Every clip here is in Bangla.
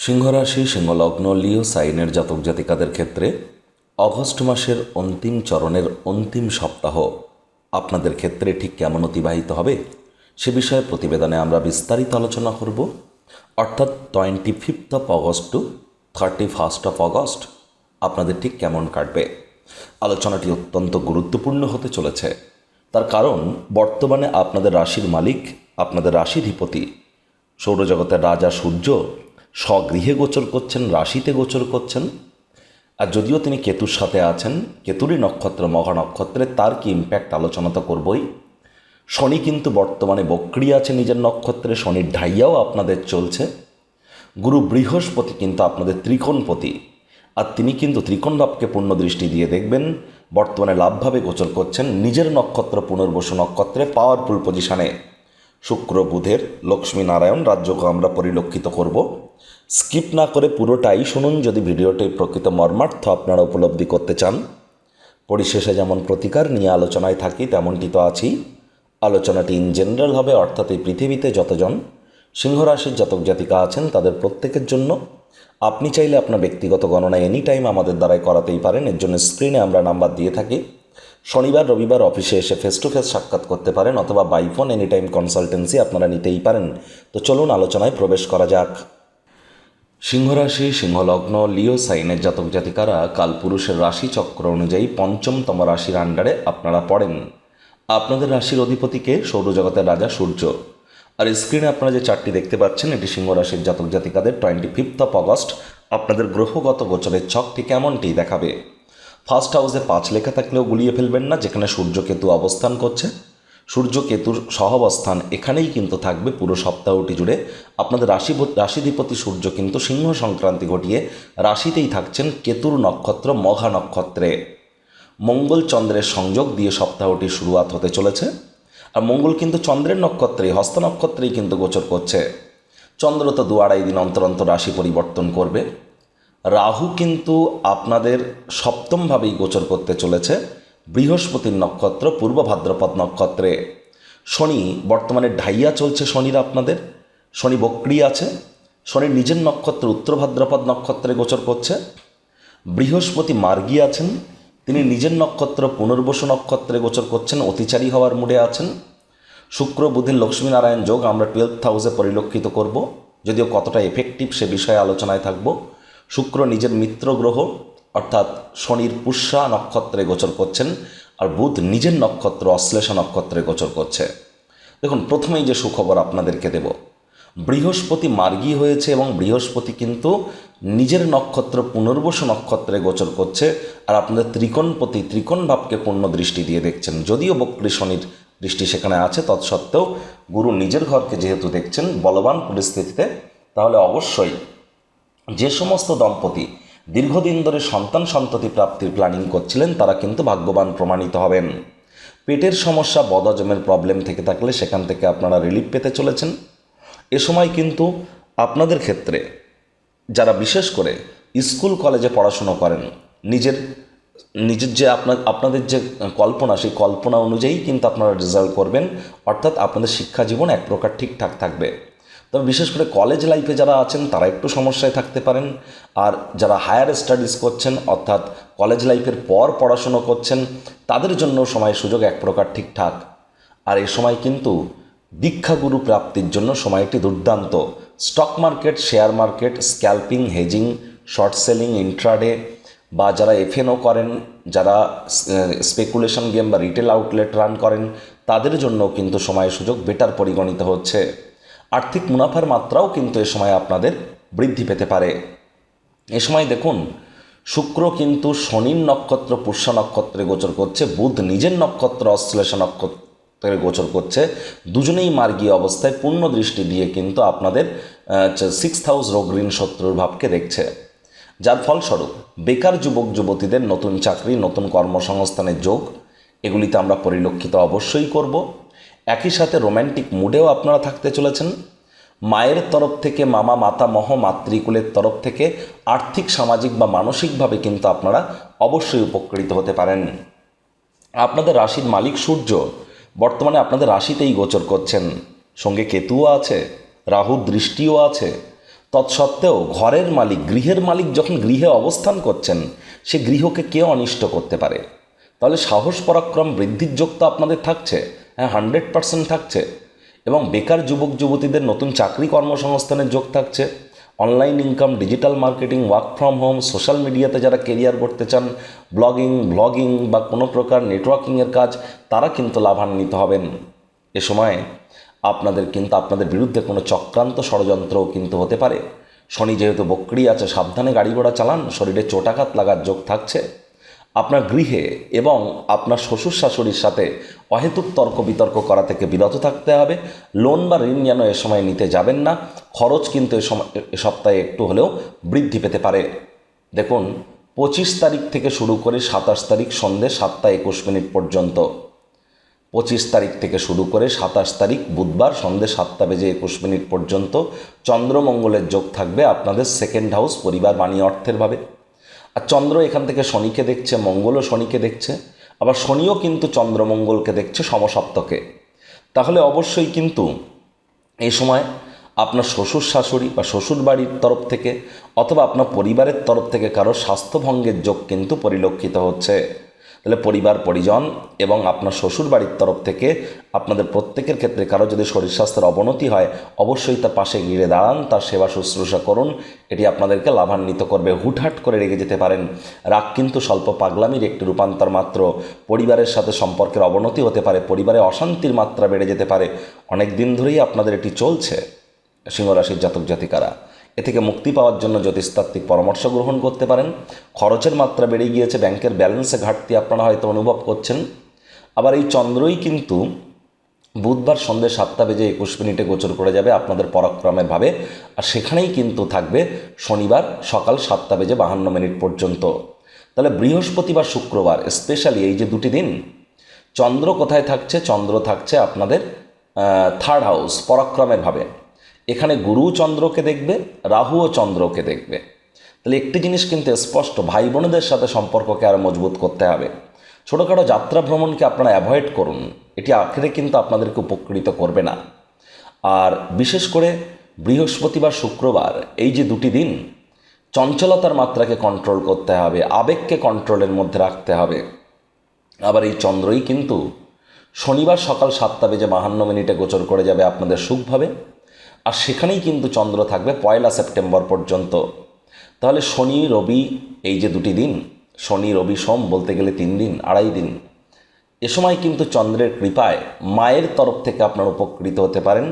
সিংহরাশি, সিংহলগ্ন, লিও সাইনের জাতক জাতিকাদের ক্ষেত্রে অগস্ট মাসের অন্তিম চরণের অন্তিম সপ্তাহ আপনাদের ক্ষেত্রে ঠিক কেমন অতিবাহিত হবে? সে বিষয়ে প্রতিবেদনে আমরা বিস্তারিত আলোচনা করব। অর্থাৎ twenty fifth of August to thirty first of August আপনাদের ঠিক কেমন কাটবে? আলোচনাটি অত্যন্ত গুরুত্বপূর্ণ হতে চলেছে। তার কারণ, বর্তমানে আপনাদের রাশির মালিক, আপনাদের রাশিধিপতি সৌরজগতের রাজা সূর্য স্বগৃহে গোচর করছেন, রাশিতে গোচর করছেন। আর যদিও তিনি কেতুর সাথে আছেন, কেতুরই নক্ষত্র, মহা নক্ষত্রে তার কি ইম্প্যাক্ট আলোচনা তো করবই। শনি কিন্তু বর্তমানে বক্রি আছে নিজের নক্ষত্রে, শনির ঢাইয়াও আপনাদের চলছে। গুরু বৃহস্পতি কিন্তু আপনাদের ত্রিকোণপতি। আর তিনি কিন্তু ত্রিকোণ ভাবকে পূর্ণ দৃষ্টি দিয়ে দেখবেন, বর্তমানে লাভভাবে গোচর করছেন নিজের নক্ষত্র, পুনর্বসু নক্ষত্রে পাওয়ারফুল পজিশনে শুক্র বুধের লক্ষ্মী নারায়ণ রাজ্যকে আমরা পরিলক্ষিত করব। স্কিপ না করে পুরোটাই শুনুন যদি ভিডিওটির প্রকৃত মর্মার্থ আপনারা উপলব্ধি করতে চান। পরিশেষে যেমন প্রতিকার নিয়ে আলোচনায় থাকি, তেমনটি তো আছেই। আলোচনাটি ইন জেনারেল হবে, অর্থাৎ এই পৃথিবীতে যতজন সিংহরাশির জাতক জাতিকা আছেন, তাদের প্রত্যেকের জন্য। আপনি চাইলে আপনার ব্যক্তিগত গণনা এনি টাইম আমাদের দ্বারাই করাতেই পারেন, এর জন্য স্ক্রিনে আমরা নাম্বার দিয়ে থাকি। শনিবার, রবিবার অফিসে এসে ফেস টু ফেস সাক্ষাৎ করতে পারেন অথবা by phone any time consultancy আপনারা নিতেই পারেন। তো চলুন আলোচনায় প্রবেশ করা যাক। সিংহরাশি, সিংহলগ্ন, লিও সাইনের জাতক জাতিকারা কালপুরুষের রাশি চক্র অনুযায়ী পঞ্চমতম রাশির আন্ডারে আপনারা পড়েন। আপনাদের রাশির অধিপতিকে সৌরজগতের রাজা সূর্য। আর স্ক্রিনে আপনারা যে চারটি দেখতে পাচ্ছেন, এটি সিংহ রাশির জাতক জাতিকাদের টোয়েন্টি ফিফথ অফ অগস্ট আপনাদের গ্রহগত গোচরের ছকটি কেমনটি দেখাবে? ফার্স্ট হাউসে পাঁচ লেখা থাকলেও গুলিয়ে ফেলবেন না, যেখানে সূর্য কেতু অবস্থান করছে। সূর্য কেতুর সহাবস্থান এখানেই কিন্তু থাকবে পুরো সপ্তাহটি জুড়ে। আপনাদের রাশি রাশিধিপতি সূর্য কিন্তু সিংহ সংক্রান্তি ঘটিয়ে রাশিতেই থাকছেন কেতুর নক্ষত্র, মঘা নক্ষত্রে। মঙ্গল চন্দ্রের সংযোগ দিয়ে সপ্তাহটি শুরুয়াত হতে চলেছে। আর মঙ্গল কিন্তু চন্দ্রের নক্ষত্রেই, হস্ত নক্ষত্রেই কিন্তু গোচর করছে। চন্দ্র তো দু আড়াই দিন অন্তর অন্তর রাশি পরিবর্তন করবে। রাহু কিন্তু আপনাদের সপ্তমভাবেই গোচর করতে চলেছে। বৃহস্পতির নক্ষত্র, পূর্ব ভাদ্রপদ নক্ষত্রে। শনি, বর্তমানে ঢাইয়া চলছে শনির আপনাদের। শনি বক্রি আছে। শনির নিজের নক্ষত্র, উত্তর ভাদ্রপদ নক্ষত্রে গোচর করছে। বৃহস্পতি মার্গী আছেন। তিনি নিজের নক্ষত্র, পুনর্বসু নক্ষত্রে গোচর করছেন। অতিচারী হওয়ার মুডে আছেন। শুক্র, বুধের লক্ষ্মীনারায়ণ যোগ আমরা টুয়েলভ হাউসে পরিলক্ষিত করব। যদিও কতটা এফেক্টিভ সে বিষয়ে আলোচনায় থাকব। শুক্র নিজের মিত্র গ্রহ, অর্থাৎ শনির পুষ্যা নক্ষত্রে গোচর করছেন আর বুধ নিজের নক্ষত্র অশ্লেষা নক্ষত্রে গোচর করছে। দেখুন, প্রথমেই যে সুখবর আপনাদেরকে দেব। বৃহস্পতি মার্গী হয়েছে এবং বৃহস্পতি কিন্তু নিজের নক্ষত্র পুনর্বসু নক্ষত্রে গোচর করছে আর আপনাদের ত্রিকোণপতি ত্রিকোণ ভাবকে পূর্ণ দৃষ্টি দিয়ে দেখছেন। যদিও বক্রী শনির দৃষ্টি সেখানে আছে, তৎসত্ত্বেও গুরু নিজের ঘরকে যেহেতু দেখছেন বলবান পরিস্থিতিতে, তাহলে অবশ্যই যে সমস্ত দম্পতি দীর্ঘদিন ধরে সন্তান সন্ততি প্রাপ্তির প্ল্যানিং করছিলেন, তারা কিন্তু ভাগ্যবান প্রমাণিত হবেন। পেটের সমস্যা, বদহজমের প্রবলেম থেকে থাকলে সেখান থেকে আপনারা রিলিফ পেতে চলেছেন। এ সময় কিন্তু আপনাদের ক্ষেত্রে যারা বিশেষ করে স্কুল কলেজে পড়াশুনো করেন, নিজের নিজের যে আপনার, আপনাদের যে কল্পনা, সেই কল্পনা অনুযায়ী কিন্তু আপনারা রেজাল্ট করবেন। অর্থাৎ আপনাদের শিক্ষা জীবন এক প্রকার ঠিকঠাক থাকবে। তবে বিশেষ করে কলেজ লাইফে যারা আছেন, তারা একটু সমস্যায় থাকতে পারেন। আর যারা হায়ার স্টাডিজ করছেন, অর্থাৎ কলেজ লাইফের পর পড়াশুনো করছেন, তাদের জন্য সময় সুযোগ এক প্রকার ঠিকঠাক। আর এ সময় কিন্তু দীক্ষাগুরু প্রাপ্তির জন্য সময়টি দুর্দান্ত। Stock market share market scalping hedging short selling intraday বা যারা এফএনও করেন, যারা স্পেকুলেশন গেম বা রিটেল আউটলেট রান করেন, তাদের জন্য কিন্তু সময় সুযোগ বেটার পরিগণিত হচ্ছে। আর্থিক মুনাফার মাত্রাও কিন্তু এ সময় আপনাদের বৃদ্ধি পেতে পারে। এ সময় দেখুন, শুক্র কিন্তু শনির নক্ষত্র, পুষ্যা নক্ষত্রে গোচর করছে, বুধ নিজের নক্ষত্র, অশ্লেষা নক্ষত্রে গোচর করছে। দুজনেই মার্গীয় অবস্থায় পূর্ণ দৃষ্টি দিয়ে কিন্তু আপনাদের সিক্স হাউস রোগ ঋণ শত্রুর ভাবকে দেখছে। যার ফলস্বরূপ বেকার যুবক, যুবতীদের নতুন চাকরি, নতুন কর্মসংস্থানের যোগ, এগুলিতে আমরা পরিলক্ষিত অবশ্যই করব। একই সাথে রোম্যান্টিক মুডেও আপনারা থাকতে চলেছেন। মায়ের তরফ থেকে মামা, মাতা মহ, মাতৃকুলের তরফ থেকে আর্থিক, সামাজিক বা মানসিকভাবে কিন্তু আপনারা অবশ্যই উপকৃত হতে পারেন। আপনাদের রাশির মালিক সূর্য বর্তমানে আপনাদের রাশিতেই গোচর করছেন। সঙ্গে কেতুও আছে রাহুর দৃষ্টিও আছে। তৎসত্ত্বেও ঘরের মালিক, গৃহের মালিক যখন গৃহে অবস্থান করছেন, সে গৃহকে কে অনিষ্ট করতে পারে? তাহলে সাহস, পরাক্রম, বৃদ্ধির যোগ তো আপনাদের থাকছে। হ্যাঁ হান্ড্রেড পার্সেন্ট থাকছে। এবং বেকার যুবক, যুবতীদের নতুন চাকরি কর্মসংস্থানের যোগ থাকছে। Online income digital marketing work from home social মিডিয়াতে যারা কেরিয়ার করতে চান ব্লগিং ব্লগিং বা কোনো প্রকার নেটওয়ার্কিংয়ের কাজ, তারা কিন্তু লাভান্বিত হবেন। এ সময় আপনাদের কিন্তু আপনাদের বিরুদ্ধে কোনো চক্রান্ত ষড়যন্ত্রও কিন্তু হতে পারে। শনি যেহেতু বক্রি আছে, সাবধানে গাড়ি ঘোড়া চালান, শরীরে চোটাঘাত লাগার যোগ থাকছে। আপনার গৃহে এবং আপনার শ্বশুর শাশুড়ির সাথে অহেতুক তর্ক বিতর্ক করা থেকে বিরত থাকতে হবে। লোন বা ঋণ যেন এ সময় নিতে যাবেন না। খরচ কিন্তু এ সময়, এ সপ্তাহে একটু হলেও বৃদ্ধি পেতে পারে। দেখুন, পঁচিশ তারিখ থেকে শুরু করে সাতাশ তারিখ সন্ধে সাতটা একুশ মিনিট পর্যন্ত। পঁচিশ তারিখ থেকে শুরু করে সাতাশ তারিখ বুধবার সন্ধে সাতটা বেজে একুশ মিনিট পর্যন্ত চন্দ্রমঙ্গলের যোগ থাকবে আপনাদের সেকেন্ড হাউস পরিবার বাণী অর্থের ভাবে। আর চন্দ্র এখান থেকে শনিকে দেখছে, মঙ্গলও শনিকে দেখছে, আবার শনিও কিন্তু চন্দ্রমঙ্গলকে দেখছে সমসপ্তকে। তাহলে অবশ্যই কিন্তু এই সময় আপনার শ্বশুর শাশুড়ি বা শ্বশুর বাড়ির তরফ থেকে অথবা আপনার পরিবারের তরফ থেকে কারও স্বাস্থ্যভঙ্গের যোগ কিন্তু পরিলক্ষিত হচ্ছে। তাহলে পরিবার, পরিজন এবং আপনার শ্বশুর বাড়ির তরফ থেকে আপনাদের প্রত্যেকের ক্ষেত্রে কারও যদি শরীর স্বাস্থ্যের অবনতি হয়, অবশ্যই তার পাশে গিয়ে দাঁড়ান, তার সেবা শুশ্রূষা করুন। এটি আপনাদেরকে লাভান্বিত করবে। হুটহাট করে রেগে যেতে পারেন। রাগ কিন্তু স্বল্প পাগলামির একটি রূপান্তর মাত্র। পরিবারের সাথে সম্পর্কের অবনতি হতে পারে, পরিবারে অশান্তির মাত্রা বেড়ে যেতে পারে। অনেক দিন ধরেই আপনাদের এটি চলছে। সিংহরাশির জাতক জাতিকারা। এ থেকে মুক্তি পাওয়ার জন্য জ্যোতিষতাত্ত্বিক পরামর্শ গ্রহণ করতে পারেন। খরচের মাত্রা বেড়ে গিয়েছে, ব্যাংকের ব্যালেন্সে ঘাটতি আপনারা হয়তো অনুভব করছেন। আবার এই চন্দ্রই কিন্তু বুধবার সন্ধ্যে সাতটা বেজে একুশ মিনিটে গোচর করে যাবে আপনাদের পরাক্রমের ভাবে। আর সেখানেই কিন্তু থাকবে শনিবার সকাল সাতটা বেজে বাহান্ন মিনিট পর্যন্ত। তাহলে বৃহস্পতিবার, শুক্রবার, স্পেশালি এই যে দুটি দিন, চন্দ্র কোথায় থাকছে? চন্দ্র থাকছে আপনাদের থার্ড হাউস পরাক্রমের ভাবে। এখানে গুরু চন্দ্রকে দেখবে রাহু ও চন্দ্রকে দেখবে। তাহলে একটি জিনিস কিন্তু স্পষ্ট ভাই বোনেদের সাথে সম্পর্ককে আরও মজবুত করতে হবে। ছোটোখাটো যাত্রা ভ্রমণকে আপনারা অ্যাভয়েড করুন, এটি আখেরে কিন্তু আপনাদেরকে উপকৃত করবে না। আর বিশেষ করে বৃহস্পতিবার শুক্রবার, এই যে দুটি দিন, চঞ্চলতার মাত্রাকে কন্ট্রোল করতে হবে, আবেগকে কন্ট্রোলের মধ্যে রাখতে হবে। আবার এই চন্দ্রই কিন্তু শনিবার সকাল সাতটা বেজে বাহান্ন মিনিটে গোচর করে যাবে আপনাদের সুখভাবে। আর সেখানেই কিন্তু চন্দ্র থাকবে পয়লা সেপ্টেম্বর পর্যন্ত। তাহলে শনি, রবি, এই যে দুটি দিন, শনি, রবি, সোম বলতে গেলে তিন দিন, আড়াই দিন, এ সময় কিন্তু চন্দ্রের কৃপায় মায়ের তরফ থেকে আপনার উপকৃত হতে পারেন,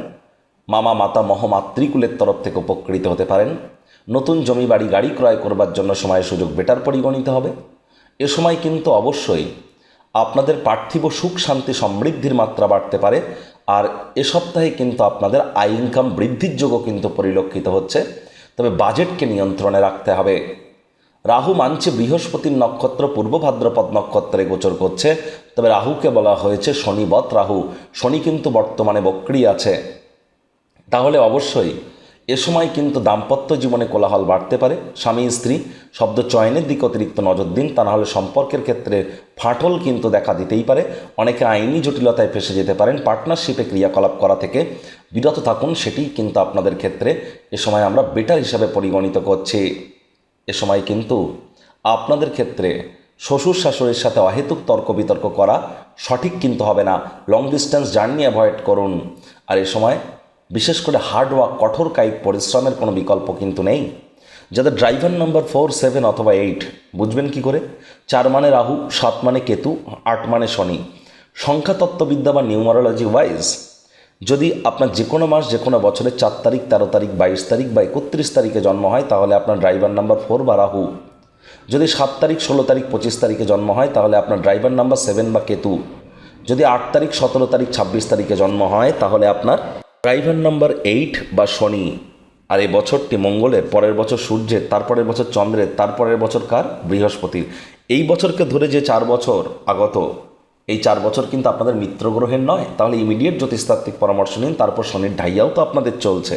মামা, মাতা, মহ, মাতৃকুলের তরফ থেকে উপকৃত হতে পারেন, নতুন জমি বাড়ি, গাড়ি ক্রয় করবার জন্য সময়, সুযোগ বেটার পরিগণিত হবে। এ সময় কিন্তু অবশ্যই আপনাদের পার্থিব সুখ, শান্তি, সমৃদ্ধির মাত্রা বাড়তে পারে আর এ সপ্তাহে কিন্তু আপনাদের আয় ইনকাম বৃদ্ধির যোগও কিন্তু পরিলক্ষিত হচ্ছে। তবে বাজেটকে নিয়ন্ত্রণে রাখতে হবে। রাহু মানছে বৃহস্পতির নক্ষত্র, পূর্ব ভাদ্রপদ নক্ষত্রে গোচর করছে। তবে রাহুকে বলা হয়েছে শনিবৎ রাহু। শনি কিন্তু বর্তমানে বক্রি আছে। তাহলে অবশ্যই এ সময় কিন্তু দাম্পত্য জীবনে কোলাহল বাড়তে পারে। স্বামী, স্ত্রী, শব্দ চয়নের দিকে অতিরিক্ত নজর দিন। তা নাহলে সম্পর্কের ক্ষেত্রে ফাটল কিন্তু দেখা দিতেই পারে। অনেকে আইনি জটিলতায় ফেসে যেতে পারেন। পার্টনারশিপে ক্রিয়াকলাপ করা থেকে বিরত থাকুন, সেটি কিন্তু আপনাদের ক্ষেত্রে এ সময় আমরা বেটার হিসাবে পরিগণিত করছি। এ সময় কিন্তু আপনাদের ক্ষেত্রে শ্বশুর শাশুড়ির সাথে অহেতুক তর্ক বিতর্ক করা সঠিক কিন্তু হবে না। লং ডিস্টেন্স জার্নি অ্যাভয়েড করুন। আর এ সময় বিশেষ করে হার্ড ওয়ার্ক কঠোর কায়িক পরিশ্রমের কোনো বিকল্প কিন্তু নেই। যাদের ড্রাইভার নাম্বার ফোর সেভেন অথবা এইট বুঝবেন কি করে? চার মানে রাহু, সাত মানে কেতু, আট মানে শনি। সংখ্যাতত্ত্ববিদ্যা বা নিউমারোলজি ওয়াইজ যদি আপনার যে কোনো মাস যে কোনো বছরের চার তারিখ, তেরো তারিখ, বাইশ তারিখ বা একত্রিশ তারিখে জন্ম হয়, তাহলে আপনার ড্রাইভার নাম্বার ফোর বা রাহু। যদি সাত তারিখ, ষোলো তারিখ, পঁচিশ তারিখে জন্ম হয়, তাহলে আপনার ড্রাইভার নাম্বার সেভেন বা কেতু। যদি আট তারিখ, সতেরো তারিখ, ছাব্বিশ তারিখে জন্ম হয়, তাহলে আপনার ড্রাইভার নাম্বার এইট বা শনি, আর এই বছরটি মঙ্গলের, পরের বছর সূর্যের, তারপরের বছর চন্দ্রের, তারপরের বছর কার? বৃহস্পতির। এই বছরকে ধরে যে চার বছর আগত, এই চার বছর কিন্তু আপনাদের মিত্র গ্রহের নয়। তাহলে ইমিডিয়েট জ্যোতিষতাত্ত্বিক পরামর্শ নিন, তারপর শনির ঢাইয়াও তো আপনাদের চলছে।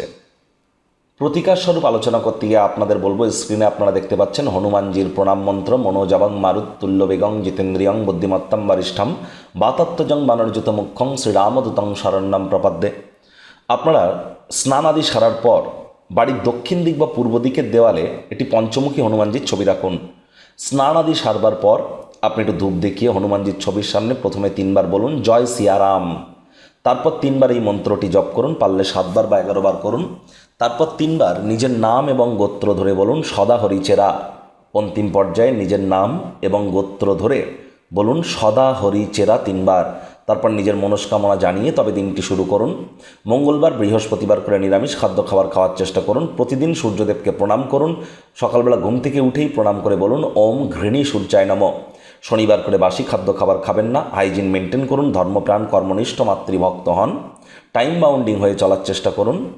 প্রতিকার স্বরূপ আলোচনা করতে গিয়ে আপনাদের বলব স্ক্রিনে আপনারা দেখতে পাচ্ছেন, হনুমানজির প্রণাম মন্ত্র, মনোজাবং মারুত তুল্য বেগং জিতেন্দ্রিয়ং বুদ্ধিমত্তম বরিষ্ঠম বাতাত্মজং বানর্জিত মুখ্যং শ্রীরামদূতং শরণ্যম প্রপাদ্যে। আপনারা স্নান আদি সারার পর বাড়ির দক্ষিণ দিক বা পূর্ব দিকের দেওয়ালে একটি পঞ্চমুখী হনুমানজির ছবি রাখুন। স্নান আদি সারবার পর আপনি একটু ধূপ দেখিয়ে হনুমানজির ছবির সামনে প্রথমে তিনবার বলুন, জয় সিয়ারাম। তারপর তিনবার এই মন্ত্রটি জপ করুন, পারলে সাতবার বা এগারো বার করুন। তারপর তিনবার নিজের নাম এবং গোত্র ধরে বলুন সদা হরিচেরা অন্তিম পর্যায়ে নিজের নাম এবং গোত্র ধরে বলুন সদা হরি চেরা তিনবার। তারপর নিজের মনস্কামনা জানিয়ে তবে দিনটি শুরু করুন। মঙ্গলবার, বৃহস্পতিবার করে নিরামিষ খাদ্য খাবার খাওয়ার চেষ্টা করুন। প্রতিদিন সূর্যদেবকে প্রণাম করুন। সকালবেলা ঘুম থেকে উঠেই প্রণাম করে বলুন, ওম ঘৃণী সূর্যায় নম। শনিবার করে বাসি খাদ্য খাবার খাবেন না। হাইজিন মেনটেন করুন, ধর্মপ্রাণ, কর্মনিষ্ঠ, মাতৃভক্ত হন। টাইম বাউন্ডিং হয়ে চলার চেষ্টা করুন।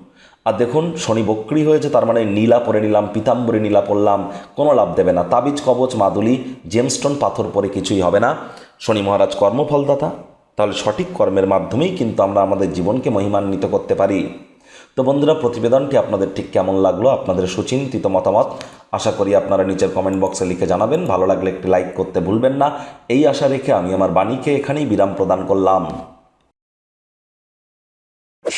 আর দেখুন, শনি বক্রি হয়েছে, তার মানে নীলা পরে নিলাম, পিতাম্বরী নীলা পরলাম, কোনো লাভ দেবে না। তাবিজ, কবচ, মাদুলি জেমস্টোন পাথর পরে কিছুই হবে না। শনি মহারাজ কর্মফলদাতা। তাহলে সঠিক কর্মের মাধ্যমেই কিন্তু আমরা আমাদের জীবনকে মহিমান্বিত করতে পারি। তো বন্ধুরা, প্রতিবেদনটি আপনাদের ঠিক কেমন লাগল, আপনাদের সুচিন্তিত মতামত, আশা করি আপনারা নিচের কমেন্ট বক্সে লিখে জানাবেন। ভালো লাগলে একটি লাইক করতে ভুলবেন না। এই আশা রেখে আমি আমার বাণীকে এখানেই বিরাম প্রদান করলাম।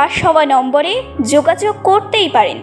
ফ্লাশ সবার নম্বরে যোগাযোগ করতেই পারেন।